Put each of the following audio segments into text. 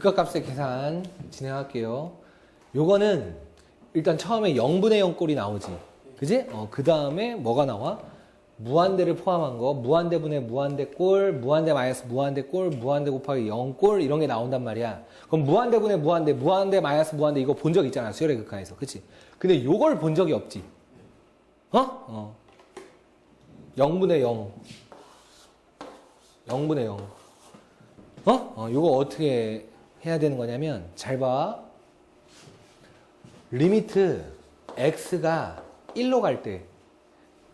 극각값의 계산 진행할게요. 요거는 일단 처음에 0분의 0 꼴이 나오지. 그지? 어, 그 다음에 뭐가 나와? 무한대를 포함한 거, 무한대분의 무한대 꼴, 무한대 마이너스 무한대 꼴, 무한대 곱하기 0꼴 이런 게 나온단 말이야. 그럼 무한대분의 무한대, 무한대 마이너스 무한대 이거 본 적 있잖아. 수열의 극한에서. 그치? 근데 요걸 본 적이 없지. 어? 어. 0분의 0. 0분의 0. 어? 어, 요거 어떻게 해야 되는 거냐면, 잘 봐. 리미트 x가 1로 갈 때,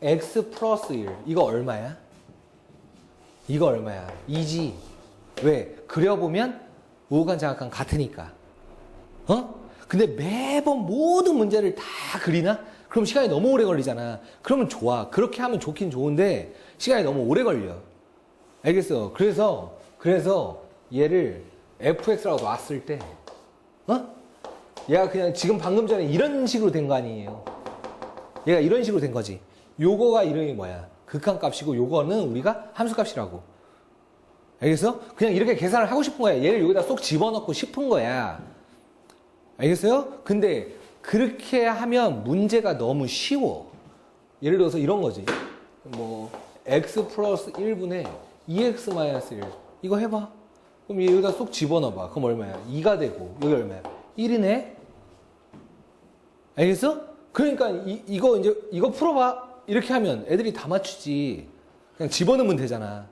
x 플러스 1. 이거 얼마야? 이거 얼마야? 2지. 왜? 그려보면 우간 장학관 같으니까. 어? 근데 매번 모든 문제를 다 그리나? 그럼 시간이 너무 오래 걸리잖아. 그러면 좋아. 그렇게 하면 좋긴 좋은데 시간이 너무 오래 걸려. 알겠어. 그래서 그래서 얘를 fx라고 놨을 때 어? 얘가 그냥 지금 방금 전에 이런 식으로 된 거 아니에요. 얘가 이런 식으로 된 거지. 요거가 이름이 뭐야? 극한값이고 요거는 우리가 함수값이라고. 알겠어? 그냥 이렇게 계산을 하고 싶은 거야. 얘를 여기다 쏙 집어넣고 싶은 거야. 알겠어요? 근데 그렇게 하면 문제가 너무 쉬워. 예를 들어서 이런 거지. 뭐 x 플러스 1분의 2x 마이너스 1. 이거 해봐. 그럼 여기다 쏙 집어넣어봐. 그럼 얼마야? 2가 되고 여기 얼마야? 1이네? 알겠어? 그러니까 이, 이거 이제 이거 풀어봐. 이렇게 하면 애들이 다 맞추지. 그냥 집어넣으면 되잖아.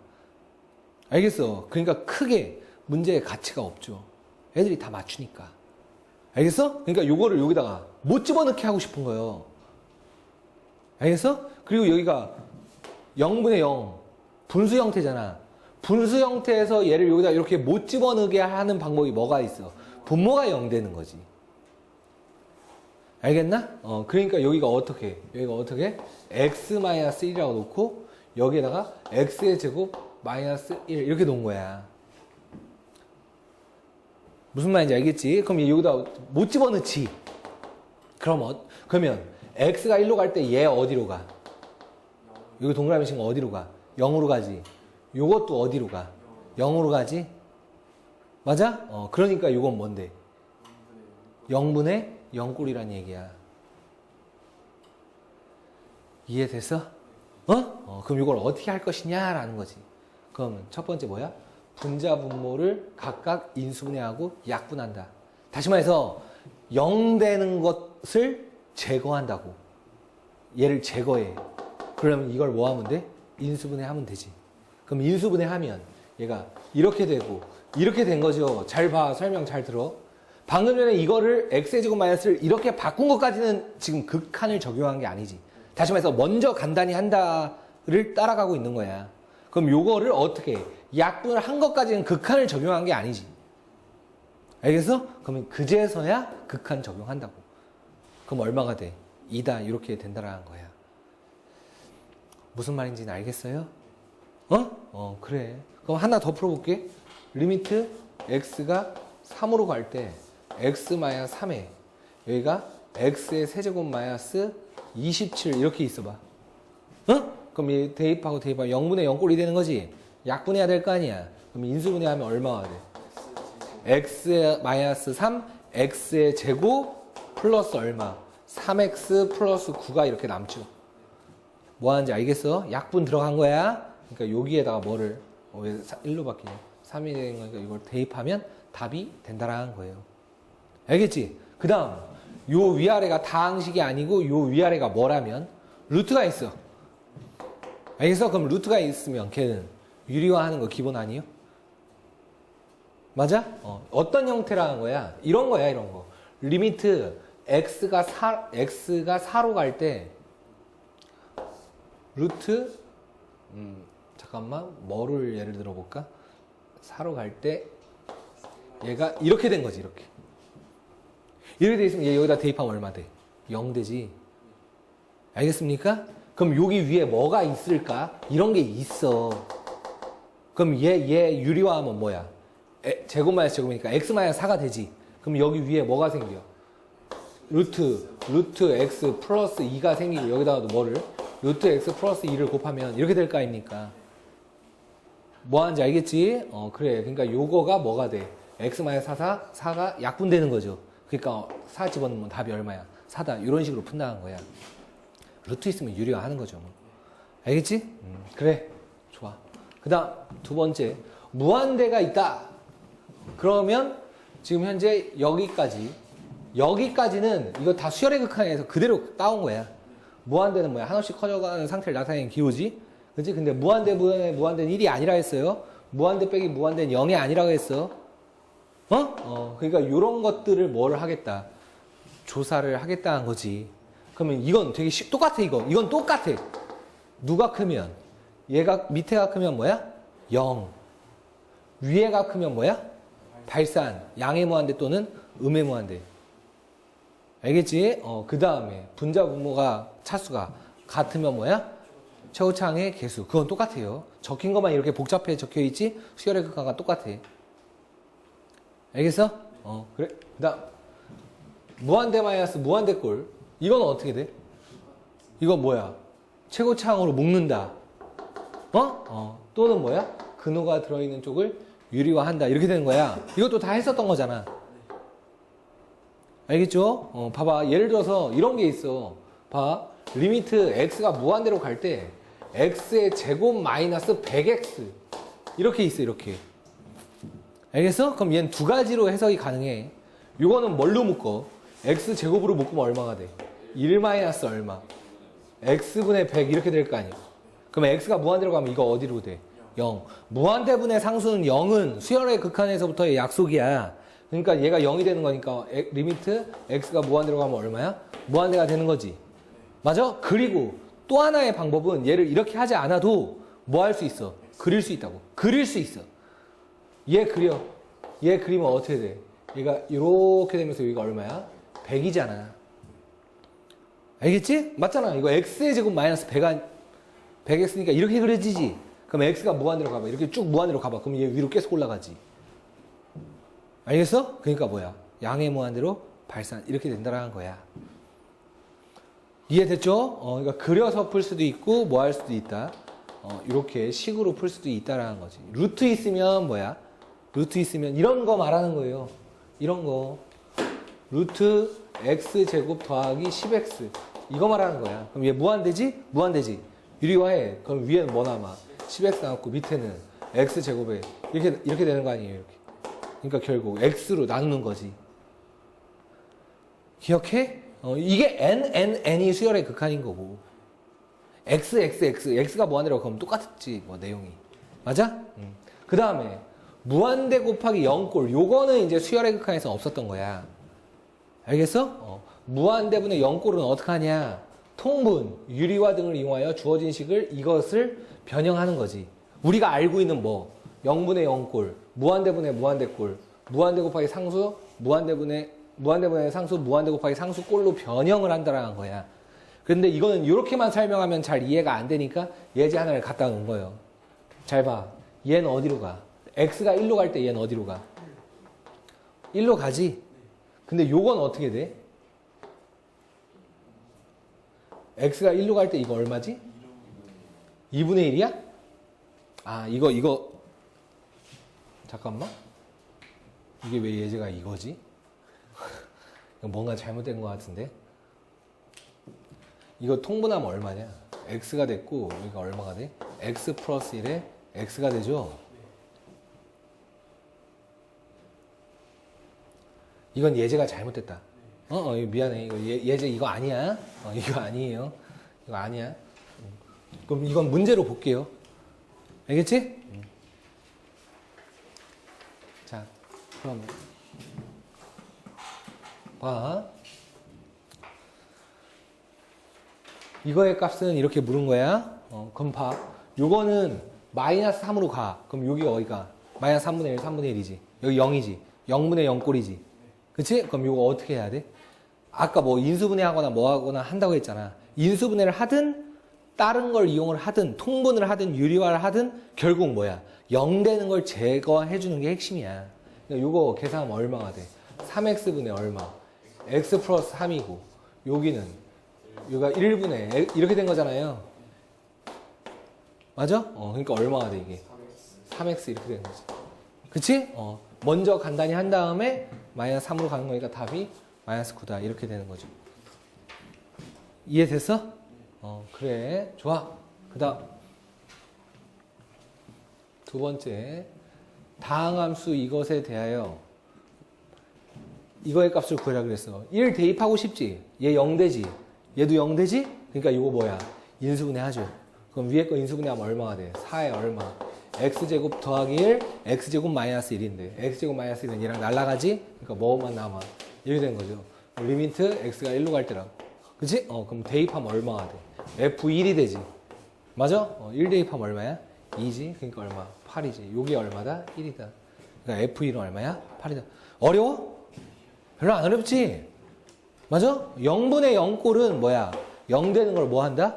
알겠어? 그러니까 크게 문제의 가치가 없죠. 애들이 다 맞추니까. 알겠어? 그러니까 요거를 여기다가 못 집어넣게 하고 싶은 거예요. 알겠어? 그리고 여기가 0분의 0 분수 형태잖아. 분수 형태에서 얘를 여기다 이렇게 못 집어넣게 하는 방법이 뭐가 있어? 분모가 0 되는 거지. 알겠나? 어, 그러니까 여기가 어떻게? 여기가 어떻게? x-1이라고 놓고 여기에다가 x의 제곱 마이너스 1 이렇게 놓은 거야. 무슨 말인지 알겠지? 그럼 얘 여기다 못 집어넣지. 그럼 어, 그러면 x가 1로 갈 때 얘 어디로 가? 여기 동그라미 친거 어디로 가? 0으로 가지. 요것도 어디로 가? 0으로 가지? 맞아? 어, 그러니까 요건 뭔데? 0분의 0꼴이란 얘기야. 이해됐어? 어? 어? 그럼 이걸 어떻게 할 것이냐라는 거지. 그러면 첫 번째 뭐야? 분자 분모를 각각 인수분해하고 약분한다. 다시 말해서 0 되는 것을 제거한다고. 얘를 제거해. 그러면 이걸 뭐 하면 돼? 인수분해하면 되지. 그럼 인수분해하면 얘가 이렇게 되고 이렇게 된 거죠. 잘 봐. 설명 잘 들어. 방금 전에 이거를 x의 제곱 마이너스를 이렇게 바꾼 것까지는 지금 극한을 적용한 게 아니지. 다시 말해서 먼저 간단히 한다를 따라가고 있는 거야. 그럼 요거를 어떻게 해? 약분을 한 것까지는 극한을 적용한 게 아니지. 알겠어? 그러면 그제서야 극한 적용한다고. 그럼 얼마가 돼? 2다 이렇게 된다라는 거야. 무슨 말인지는 알겠어요? 어? 어 그래. 그럼 하나 더 풀어볼게. 리미트 x가 3으로 갈 때 x 마이너스 3에 여기가 x의 세제곱 마이너스 27 이렇게 있어봐. 어? 그럼 이 대입하고 대입하면 0분의 0 꼴이 되는 거지. 약분해야 될 거 아니야. 그럼 인수분해하면 얼마가 돼? x 마이너스 3, x의 제곱 플러스 얼마? 3x 플러스 9가 이렇게 남죠. 뭐 하는지 알겠어? 약분 들어간 거야. 그러니까 여기에다가 뭐를 어, 왜 1로 바뀌냐? 3이 되는 거니까 이걸 대입하면 답이 된다라는 거예요. 알겠지? 그 다음 요 위아래가 다항식이 아니고 요 위아래가 뭐라면 루트가 있어. 알겠어? 그럼 루트가 있으면 걔는 유리화하는 거 기본 아니에요? 맞아? 어, 어떤 형태라는 거야? 이런 거야, 이런 거. 리미트 x가 4, x가 4로 갈 때 루트 음, 잠깐만 뭐를 예를 들어 볼까? 4로 갈때 얘가 이렇게 된 거지, 이렇게. 이렇게 돼 있으면 얘 여기다 대입하면 얼마 돼? 0 되지. 알겠습니까? 그럼 여기 위에 뭐가 있을까? 이런 게 있어. 그럼 얘, 얘 유리화하면 뭐야? 에, 제곱 마이너스 제곱이니까 x 마이너스 4가 되지. 그럼 여기 위에 뭐가 생겨? 루트, 루트 x 플러스 2가 생기고 여기다가도 뭐를? 루트 x 플러스 2를 곱하면 이렇게 될 거 아닙니까? 뭐 하는지 알겠지? 어, 그래. 그러니까 요거가 뭐가 돼? x 마이너스 4, 4, 4가 약분되는 거죠. 그러니까 4 집어넣으면 답이 얼마야? 4다. 이런 식으로 푼다는 거야. 루트 있으면 유리화 하는 거죠. 뭐. 알겠지? 음, 그래. 좋아. 그 다음 두 번째. 무한대가 있다. 그러면 지금 현재 여기까지 여기까지는 이거 다 수열의 극한에서 그대로 따온 거야. 무한대는 뭐야? 한없이 커져가는 상태를 나타내는 기호지. 그지? 근데 무한대 무한대 무한대는 1이 아니라 했어요. 무한대 빼기 무한대는 0이 아니라고 했어. 어? 어. 그러니까 이런 것들을 뭘 하겠다. 조사를 하겠다는 거지. 그러면 이건 되게 쉽, 똑같아 이거. 이건 똑같아. 누가 크면 얘가 밑에가 크면 뭐야? 0. 위에가 크면 뭐야? 발산. 양의 무한대 또는 음의 무한대. 알겠지? 어, 그 다음에 분자 분모가 차수가 같으면 뭐야? 최고창의 개수. 그건 똑같아요. 적힌 것만 이렇게 복잡해 적혀 있지? 수열의 극한과 똑같아. 알겠어? 어, 그래. 그 다음. 무한대 마이너스 무한대 꼴. 이건 어떻게 돼? 이건 뭐야? 최고창으로 묶는다. 어? 어. 또는 뭐야? 근호가 들어있는 쪽을 유리화한다. 이렇게 되는 거야. 이것도 다 했었던 거잖아. 알겠죠? 어, 봐봐. 예를 들어서 이런 게 있어. 봐. 리미트 x가 무한대로 갈 때 x의 제곱 마이너스 100x 이렇게 있어 이렇게 알겠어? 그럼 얘는 두 가지로 해석이 가능해 이거는 뭘로 묶어? x 제곱으로 묶으면 얼마가 돼? 1 마이너스 얼마 x분의 100 이렇게 될 거 아니야 그럼 x가 무한대로 가면 이거 어디로 돼? 0 무한대분의 상수는 0은 수열의 극한에서부터의 약속이야 그러니까 얘가 0이 되는 거니까 에- 리미트 x가 무한대로 가면 얼마야? 무한대가 되는 거지 맞아? 그리고 또 하나의 방법은 얘를 이렇게 하지 않아도 뭐 할 수 있어? 그릴 수 있다고. 그릴 수 있어. 얘 그려. 얘 그리면 어떻게 돼? 얘가 이렇게 되면서 여기가 얼마야? 100이잖아. 알겠지? 맞잖아. 이거 x의 제곱 마이너스 100한 100x니까 이렇게 그려지지. 그럼 x가 무한대로 가봐. 이렇게 쭉 무한대로 가봐. 그럼 얘 위로 계속 올라가지. 알겠어? 그러니까 뭐야? 양의 무한대로 발산 이렇게 된다라는 거야. 이해됐죠? 어, 그러니까 그려서 풀 수도 있고 뭐 할 수도 있다. 어, 이렇게 식으로 풀 수도 있다라는 거지. 루트 있으면 뭐야? 루트 있으면 이런 거 말하는 거예요. 이런 거. 루트 x 제곱 더하기 10x 이거 말하는 거야. 그럼 얘 무한대지? 무한대지. 유리화해. 그럼 위에는 뭐 남아? 10x 남고 밑에는 x 제곱에 이렇게 이렇게 되는 거 아니에요? 이렇게. 그러니까 결국 x로 나누는 거지. 기억해? 어, 이게 n, n, n이 수열의 극한인 거고. x, x, x, x가 무한대라고 그러면 똑같지, 뭐, 내용이. 맞아? 그 다음에, 무한대 곱하기 0꼴. 요거는 이제 수열의 극한에서 없었던 거야. 알겠어? 어, 무한대분의 0꼴은 어떻게 하냐? 통분, 유리화 등을 이용하여 주어진 식을 이것을 변형하는 거지. 우리가 알고 있는 뭐, 0분의 0꼴, 무한대분의 무한대꼴, 무한대 곱하기 상수, 무한대분의 무한대 분의 상수, 무한대 곱하기 상수 꼴로 변형을 한다라는 거야. 근데 이거는 이렇게만 설명하면 잘 이해가 안 되니까 예제 하나를 갖다 놓은 거예요. 잘 봐. 얘는 어디로 가? x가 1로 갈 때 얘는 어디로 가? 1로 가지. 근데 요건 어떻게 돼? x가 1로 갈 때 이거 얼마지? 2분의 1이야? 아, 이거, 이거. 잠깐만. 이게 왜 예제가 이거지? 뭔가 잘못된 것 같은데? 이거 통분하면 얼마냐? x가 됐고, 여기가 얼마가 돼? x 플러스 1에 x가 되죠? 이건 예제가 잘못됐다. 어, 어, 미안해. 이거 예, 예제 이거 아니야. 어, 이거 아니에요. 이거 아니야. 음. 그럼 이건 문제로 볼게요. 알겠지? 음. 자, 그럼 봐. 이거의 값은 이렇게 물은 거야. 어, 그럼 봐. 요거는 마이너스 3으로 가. 그럼 여기가 어디가? 마이너스 3분의 1, 3분의 1이지. 여기 0이지. 0분의 0 꼴이지. 그치? 그럼 요거 어떻게 해야 돼? 아까 뭐 인수분해 하거나 뭐 하거나 한다고 했잖아. 인수분해를 하든, 다른 걸 이용을 하든, 통분을 하든, 유리화를 하든, 결국 뭐야? 0 되는 걸 제거해 주는 게 핵심이야. 그러니까 요거 계산하면 얼마가 돼? 3x분의 얼마? X 플러스 3이고, 여기는, 여기가 1분의, 이렇게 된 거잖아요. 맞아? 어, 그러니까 얼마가 돼, 이게? 3x 이렇게 되는 거지. 그치? 어, 먼저 간단히 한 다음에 마이너스 3으로 가는 거니까 답이 마이너스 9다. 이렇게 되는 거죠. 이해됐어? 어, 그래. 좋아. 그 다음. 두 번째. 다항함수 이것에 대하여 이거의 값을 구해라 그랬어. 1 대입하고 싶지? 얘 0되지? 얘도 0되지? 그러니까 이거 뭐야? 인수분해 하죠. 그럼 위에 거 인수분해하면 얼마가 돼? 4에 얼마? x제곱 더하기 1, x제곱 마이너스 1인데 x제곱 마이너스 1은 얘랑 날라가지? 그러니까 뭐만 남아? 이렇게 된 거죠. 리미트 x가 1로 갈 때랑. 그치? 어, 그럼 대입하면 얼마가 돼? f1이 되지. 맞아? 어, 1 대입하면 얼마야? 2지? 그러니까 얼마? 8이지. 요게 얼마다? 1이다. 그러니까 f1은 얼마야? 8이다. 어려워? 별로 안 어렵지? 맞아? 0분의 0꼴은 뭐야? 0 되는 걸 뭐 한다?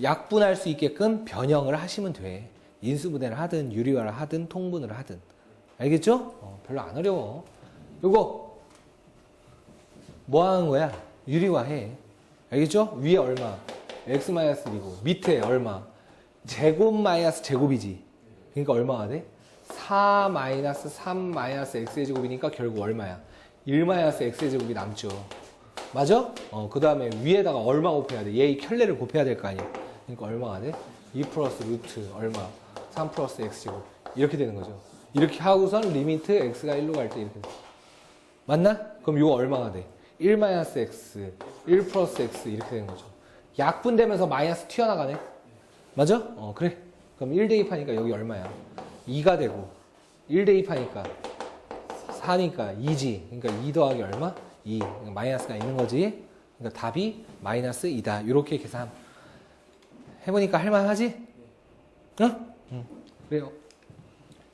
약분할 수 있게끔 변형을 하시면 돼. 인수분해를 하든 유리화를 하든 통분을 하든. 알겠죠? 어, 별로 안 어려워. 요거 뭐 하는 거야? 유리화해. 알겠죠? 위에 얼마? x 마이너스 1이고 밑에 얼마? 제곱 마이너스 제곱이지. 그러니까 얼마가 돼? 4 마이너스 3 마이너스 x의 제곱이니까 결국 얼마야? 1 마이너스 x의 제곱이 남죠. 맞아? 어, 그 다음에 위에다가 얼마 곱해야 돼? 얘의 켤레를 곱해야 될 거 아니야? 그러니까 얼마가 돼? 2 플러스 루트 얼마? 3 플러스 x제곱. 이렇게 되는 거죠. 이렇게 하고선 리미트 x가 1로 갈 때 이렇게 돼. 맞나? 그럼 이거 얼마가 돼? 1 마이너스 x, 1 플러스 x 이렇게 되는 거죠. 약분되면서 마이너스 튀어나가네. 맞아? 어, 그래. 그럼 1 대입하니까 여기 얼마야? 2가 되고 1 대입하니까 4니까 2지. 그러니까 2 더하기 얼마? 2. 그러니까 마이너스가 있는 거지. 그러니까 답이 마이너스 2다. 이렇게 계산 해보니까 할만하지? 응? 응. 그래요.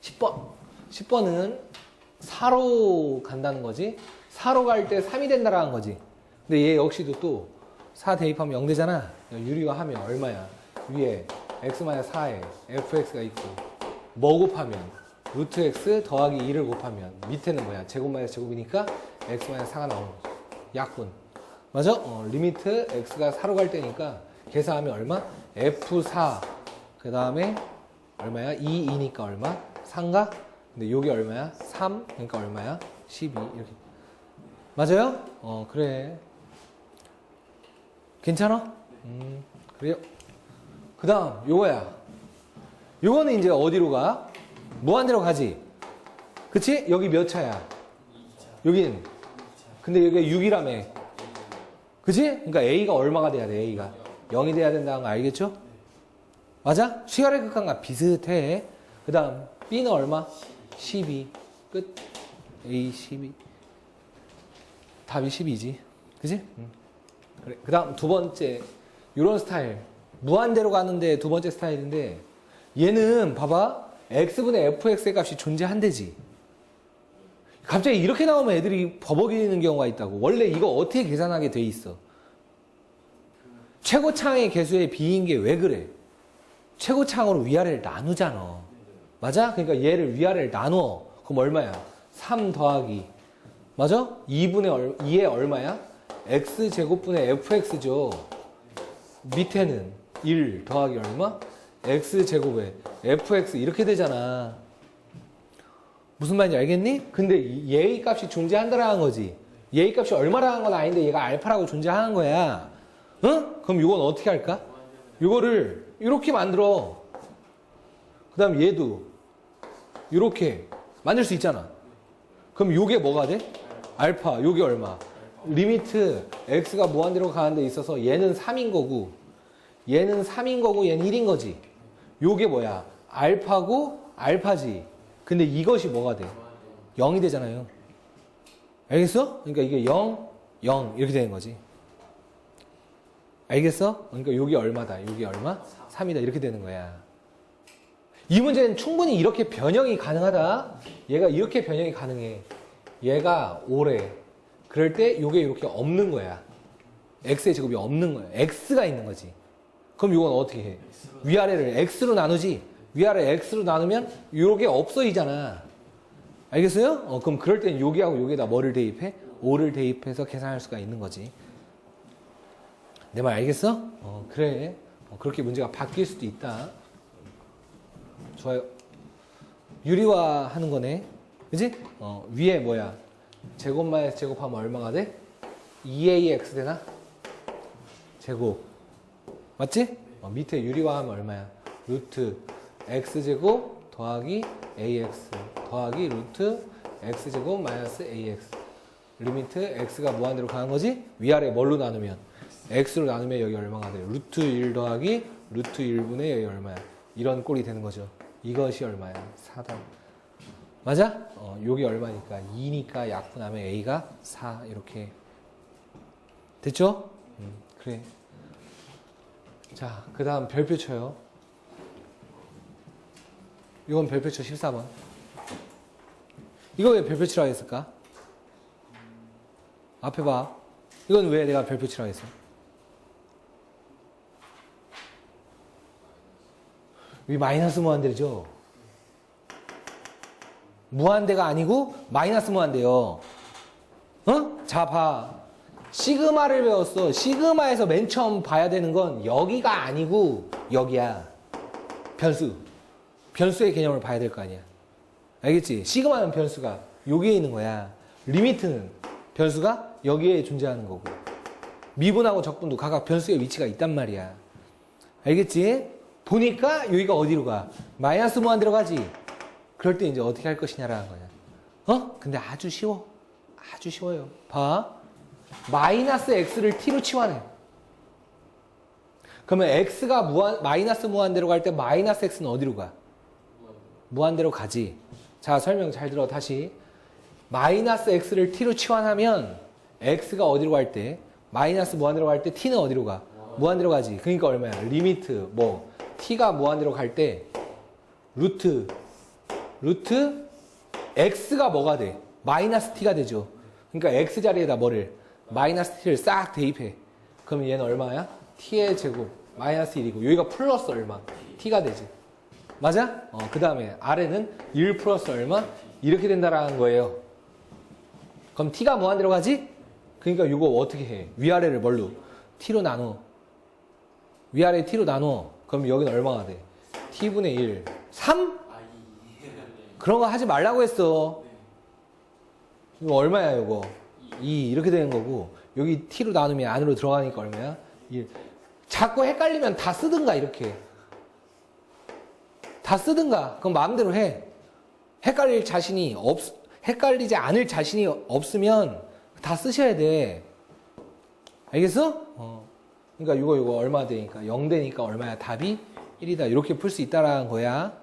10번. 10번은 4로 간다는 거지. 4로 갈 때 3이 된다라는 거지. 근데 얘 역시도 또 4 대입하면 0 되잖아. 유리화 하면 얼마야? 위에 x-4에 fx가 있고 뭐 곱하면 루트 x 더하기 2를 곱하면 밑에는 뭐야? 제곱 마이너스 제곱이니까 x-4가 나오는 거죠. 약분. 맞아? 어, 리미트 x가 4로 갈 때니까 계산하면 얼마? f4 그 다음에 얼마야? 2, 2니까 얼마? 3가? 근데 요게 얼마야? 3 그러니까 얼마야? 12 이렇게 맞아요? 어 그래 괜찮아? 음 그래요 그 다음 요거야 요거는 이제 어디로 가? 무한대로 가지 그치? 여기 몇 차야? 여긴 근데 여기가 6이라며 그치? 그러니까 A가 얼마가 돼야 돼 A가 0이 돼야 된다는 거 알겠죠? 맞아? 시간의 극한과 비슷해 그 다음 B는 얼마? 12 끝 A 12 답이 12지 그치? 응. 그래. 그 다음 두 번째 이런 스타일 무한대로 가는데 두 번째 스타일인데 얘는 봐봐 x분의 fx의 값이 존재한대지 갑자기 이렇게 나오면 애들이 버벅이는 경우가 있다고 원래 이거 어떻게 계산하게 돼 있어 최고창의 개수의 b인 게 왜 그래 최고창으로 위아래를 나누잖아 맞아? 그러니까 얘를 위아래를 나누어 그럼 얼마야 3 더하기 맞아? 2분의 얼, 2의 얼마야? x제곱분의 fx죠. 밑에는 1 더하기 얼마? X제곱에 fx 이렇게 되잖아. 무슨 말인지 알겠니? 근데 이- 얘의 값이 존재한다라는 거지. 얘의 값이 얼마라는 건 아닌데 얘가 알파라고 존재하는 거야. 응? 그럼 이건 어떻게 할까? 이거를 이렇게 만들어. 그 다음 얘도 이렇게 만들 수 있잖아. 그럼 요게 뭐가 돼? 알파, 요게 얼마? 리미트 x가 무한대로 가는 데 있어서 얘는 3인 거고 얘는 3인 거고 얘는 1인 거지. 요게 뭐야? 알파고 알파지. 근데 이것이 뭐가 돼? 0이 되잖아요. 알겠어? 그러니까 이게 0, 0 이렇게 되는 거지. 알겠어? 그러니까 요게 얼마다? 요게 얼마? 3이다. 이렇게 되는 거야. 이 문제는 충분히 이렇게 변형이 가능하다. 얘가 이렇게 변형이 가능해. 얘가 5래. 그럴 때 요게 이렇게 없는 거야. x의 제곱이 없는 거야. x가 있는 거지. 그럼 이건 어떻게 해? 위아래를 x로 나누지. 위아래 x로 나누면 요게 없어지잖아. 알겠어요? 어, 그럼 그럴 땐 여기하고 여기에다 뭐를 대입해? 5를 대입해서 계산할 수가 있는 거지. 내 말 알겠어? 어, 그래. 어, 그렇게 문제가 바뀔 수도 있다. 좋아요. 유리화 하는 거네. 그지? 어, 위에 뭐야? 제곱 마이너스 제곱하면 얼마가 돼? 2ax 되나? 제곱. 맞지? 어, 밑에 유리화하면 얼마야? 루트 x제곱 더하기 ax 더하기 루트 x제곱 마이너스 ax 리미트 x가 무한대로 가는 거지? 위아래 뭘로 나누면? x로 나누면 여기 얼마가 돼요? 루트 1 더하기 루트 1분의 여기 얼마야? 이런 꼴이 되는 거죠. 이것이 얼마야? 4단. 맞아? 어, 요게 얼마니까? 2니까 약분하면 a가 4 이렇게 됐죠? 음, 그래. 자, 그 다음 별표 쳐요. 이건 별표 쳐 14번. 이거 왜 별표 치라고 했을까? 앞에 봐. 이건 왜 내가 별표 치라고 했어? 위 마이너스 무한대죠? 무한대가 아니고 마이너스 무한대요. 어? 자, 봐. 시그마를 배웠어. 시그마에서 맨 처음 봐야 되는 건 여기가 아니고 여기야. 변수. 변수의 개념을 봐야 될 거 아니야. 알겠지? 시그마는 변수가 여기에 있는 거야. 리미트는 변수가 여기에 존재하는 거고. 미분하고 적분도 각각 변수의 위치가 있단 말이야. 알겠지? 보니까 여기가 어디로 가? 마이너스 무한대로 가지. 그럴 때 이제 어떻게 할 것이냐라는 거야. 어? 근데 아주 쉬워. 아주 쉬워요. 봐. 마이너스 x를 t로 치환해. 그러면 x가 무한, 마이너스 무한대로 갈 때 마이너스 x는 어디로 가? 무한대로 가지. 자, 설명 잘 들어. 다시. 마이너스 x를 t로 치환하면 x가 어디로 갈 때? 마이너스 무한대로 갈 때 t는 어디로 가? 무한대로 가지. 그러니까 얼마야? 리미트 뭐 t가 무한대로 갈 때 루트 루트 x가 뭐가 돼? 마이너스 t가 되죠. 그러니까 x 자리에다 뭐를 마이너스 t를 싹 대입해. 그러면 얘는 얼마야? t의 제곱 마이너스 1이고 여기가 플러스 얼마? t가 되지. 맞아? 어, 그 다음에 아래는 1 플러스 얼마? 이렇게 된다라는 거예요. 그럼 t가 무한대로 가지? 그러니까 이거 어떻게 해? 위아래를 뭘로? t로 나눠. 위아래 t로 나눠. 그럼 여기는 얼마가 돼? t분의 1. 3? 그런 거 하지 말라고 했어. 이거 얼마야, 이거? 2. 이렇게 되는 거고, 여기 t로 나누면 안으로 들어가니까 얼마야? 1. 자꾸 헷갈리면 다 쓰든가, 이렇게. 다 쓰든가. 그럼 마음대로 해. 헷갈릴 자신이 없, 헷갈리지 않을 자신이 없으면 다 쓰셔야 돼. 알겠어? 어. 그러니까 이거 이거 얼마 되니까 0 되니까 얼마야? 답이 1이다. 이렇게 풀 수 있다라는 거야.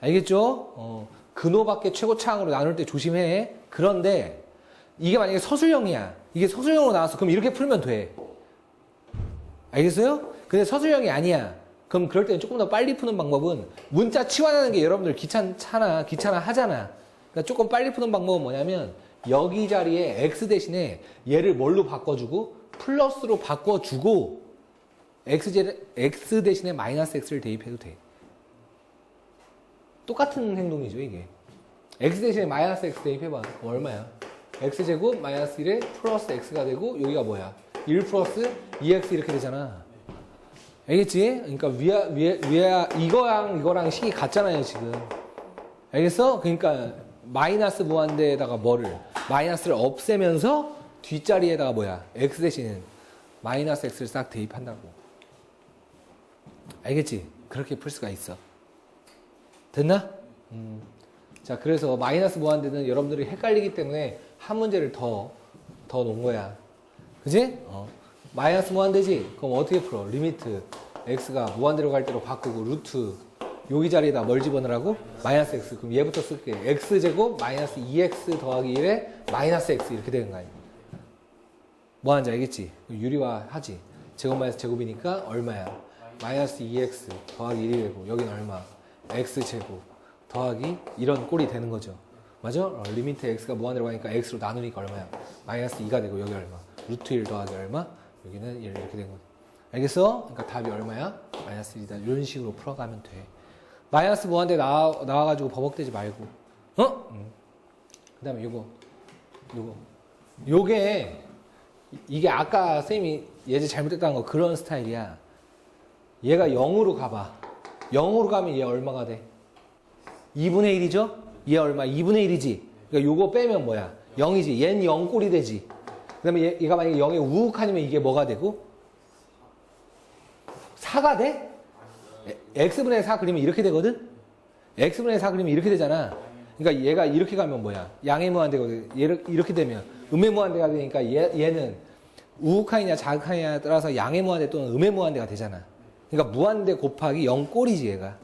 알겠죠? 어. 근호밖에 최고차항으로 나눌 때 조심해. 그런데 이게 만약에 서술형이야. 이게 서술형으로 나왔어. 그럼 이렇게 풀면 돼. 알겠어요? 근데 서술형이 아니야. 그럼 그럴 때는 조금 더 빨리 푸는 방법은 문자 치환하는 게 여러분들 귀찮잖아. 귀찮아 하잖아. 그러니까 조금 빨리 푸는 방법은 뭐냐면 여기 자리에 x 대신에 얘를 뭘로 바꿔주고 플러스로 바꿔주고 x, 제, x 대신에 마이너스 x를 대입해도 돼. 똑같은 행동이죠 이게. x 대신에 마이너스 x 대입해봐. 얼마야? X제곱 마이너스 1에 플러스 x가 되고 여기가 뭐야? 1 플러스 2x 이렇게 되잖아. 알겠지? 그러니까 위아, 위에, 위에, 이거랑 이거랑 식이 같잖아요, 지금. 알겠어? 그러니까 마이너스 무한대에다가 뭐를? 마이너스를 없애면서 뒷자리에다가 뭐야? x 대신 마이너스 x를 싹 대입한다고. 알겠지? 그렇게 풀 수가 있어. 됐나? 음. 자, 그래서 마이너스 무한대는 여러분들이 헷갈리기 때문에 한 문제를 더, 더 놓은 거야. 그지? 어. 마이너스 무한대지? 그럼 어떻게 풀어? 리미트 x가 무한대로 갈 때로 바꾸고 루트 여기 자리에다 뭘 집어넣으라고? 마이너스 x. 그럼 얘부터 쓸게. x제곱 마이너스 2x 더하기 1에 마이너스 x 이렇게 되는 거 아니야. 뭐 하는지 알겠지? 유리화 하지. 제곱 마이너스 제곱이니까 얼마야? 마이너스 2x 더하기 1이 되고 여기는 얼마? x제곱 더하기 이런 꼴이 되는 거죠. 맞아? 어, 리미트 x가 무한대로 가니까 x로 나누니까 얼마야? 마이너스 2가 되고 여기 얼마? 루트 1 더하기 얼마? 여기는 1 이렇게 된 거죠. 알겠어? 그러니까 답이 얼마야? 마이너스 1이다. 이런 식으로 풀어가면 돼. 마이너스 무한대 나와, 나와가지고 버벅대지 말고. 어? 음. 그 다음에 요거. 요거. 요게, 이- 이게 아까 쌤이 예제 잘못했다는 거 그런 스타일이야. 얘가 0으로 가봐. 0으로 가면 얘 얼마가 돼? 2분의 1이죠? 얘 얼마? 2분의 1이지. 그러니까 요거 빼면 뭐야? 0이지. 얘는 0 꼴이 되지. 그 다음에 얘, 얘가 만약에 0에 우욱하면 이게 뭐가 되고? 4가 돼? 에- x분의 4 그리면 이렇게 되거든? x분의 4 그리면 이렇게 되잖아. 그러니까 얘가 이렇게 가면 뭐야? 양의 무한대거든. 얘를 이렇게 되면 음의 무한대가 되니까 얘, 얘는 우욱하느냐 자극하느냐에 따라서 양의 무한대 또는 음의 무한대가 되잖아. 그러니까 무한대 곱하기 0 꼴이지 얘가.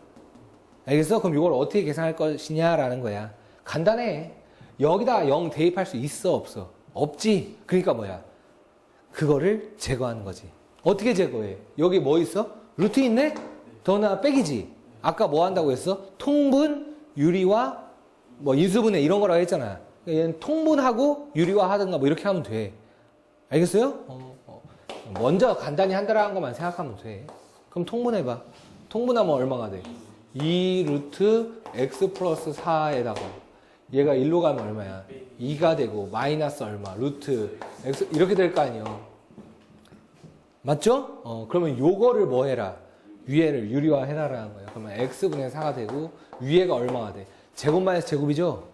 알겠어? 그럼 이걸 어떻게 계산할 것이냐라는 거야. 간단해. 여기다 0 대입할 수 있어 없어? 없지. 그러니까 뭐야? 그거를 제거하는 거지. 어떻게 제거해? 여기 뭐 있어? 루트 있네? 더나 빼기지. 아까 뭐 한다고 했어? 통분, 유리화, 뭐 인수분해 이런 거라고 했잖아. 그러니까 얘는 통분하고 유리화 하든가 뭐 이렇게 하면 돼. 알겠어요? 어, 어. 먼저 간단히 한다라는 것만 생각하면 돼. 그럼 통분해봐. 통분하면 얼마가 돼? 2 루트 x 플러스 4에다가 얘가 1로 가면 얼마야? 2가 되고 마이너스 얼마? 루트 x 이렇게 될 거 아니에요. 맞죠? 어, 그러면 요거를 뭐 해라? 위에를 유리화 해라라는 거예요. 그러면 x분의 4가 되고 위에가 얼마가 돼? 제곱 마이너스 제곱이죠?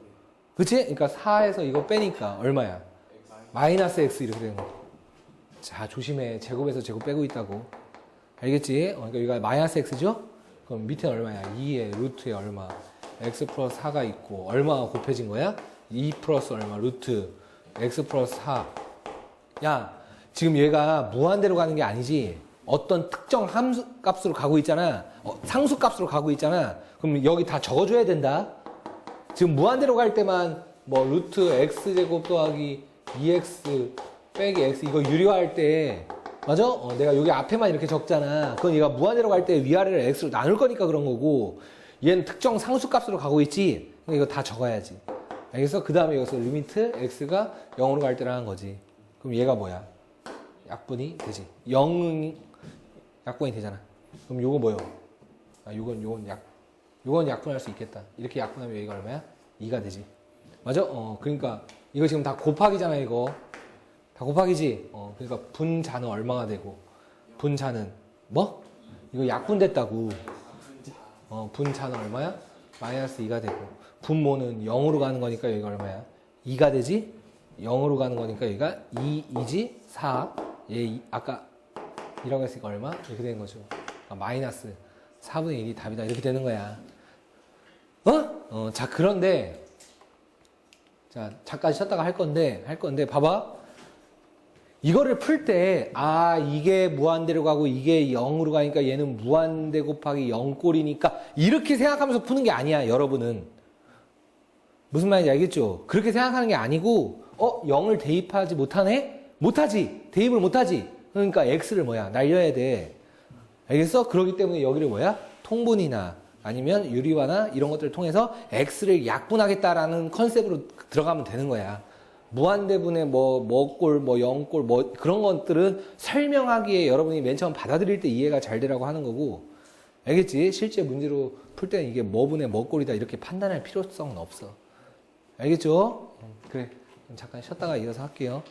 그치? 그러니까 4에서 이거 빼니까 얼마야? 마이너스 x 이렇게 되는 거. 자, 조심해. 제곱에서 제곱 빼고 있다고. 알겠지? 어, 그러니까 여기가 마이너스 x죠? 그럼 밑에는 얼마야? 2에 루트에 얼마? x 플러스 4가 있고 얼마가 곱해진 거야? 2 플러스 얼마? 루트 x 플러스 4. 야, 지금 얘가 무한대로 가는 게 아니지. 어떤 특정 함수 값으로 가고 있잖아. 어, 상수 값으로 가고 있잖아. 그럼 여기 다 적어줘야 된다. 지금 무한대로 갈 때만 뭐 루트 x 제곱 더하기 2x 빼기 x 이거 유리화할 때 맞아? 어, 내가 여기 앞에만 이렇게 적잖아. 그건 얘가 무한대로 갈 때 위아래를 x로 나눌 거니까 그런 거고 얘는 특정 상수 값으로 가고 있지. 그러니까 이거 다 적어야지. 알겠어? 그 다음에 여기서 리미트 x가 0으로 갈 때라는 거지. 그럼 얘가 뭐야? 약분이 되지. 0 약분이 되잖아. 그럼 요거 뭐요? 아, 요건 요건 약 요건 약분할 수 있겠다. 이렇게 약분하면 여기가 얼마야? 2가 되지. 맞아? 어, 그러니까 이거 지금 다 곱하기잖아, 이거. 다 곱하기지? 어, 그러니까 분자는 얼마가 되고 분자는 뭐? 이거 약분됐다고. 어, 분자는 얼마야? 마이너스 2가 되고 분모는 0으로 가는 거니까 여기가 얼마야? 2가 되지? 0으로 가는 거니까 여기가 2, 2지? 4. 얘 이- 아까 2라고 했으니까 얼마? 이렇게 되는 거죠. 그러니까 마이너스 4분의 1이 답이다. 이렇게 되는 거야. 어? 어, 자, 그런데, 자, 잠깐 쉬었다가 할 건데, 할 건데, 봐봐. 이거를 풀 때, 아, 이게 무한대로 가고 이게 0으로 가니까 얘는 무한대 곱하기 0꼴이니까, 이렇게 생각하면서 푸는 게 아니야, 여러분은. 무슨 말인지 알겠죠? 그렇게 생각하는 게 아니고, 어, 0을 대입하지 못하네? 못하지. 대입을 못하지. 그러니까 x를 뭐야? 날려야 돼. 알겠어? 그러기 때문에 여기를 뭐야? 통분이나 아니면 유리화나 이런 것들을 통해서 x를 약분하겠다라는 컨셉으로 들어가면 되는 거야. 무한대분의 뭐, 뭐꼴, 뭐, 영꼴, 뭐, 그런 것들은 설명하기에 여러분이 맨 처음 받아들일 때 이해가 잘 되라고 하는 거고, 알겠지? 실제 문제로 풀 때는 이게 뭐분의 뭐꼴이다 이렇게 판단할 필요성은 없어. 알겠죠? 음, 그래. 잠깐 쉬었다가 이어서 할게요.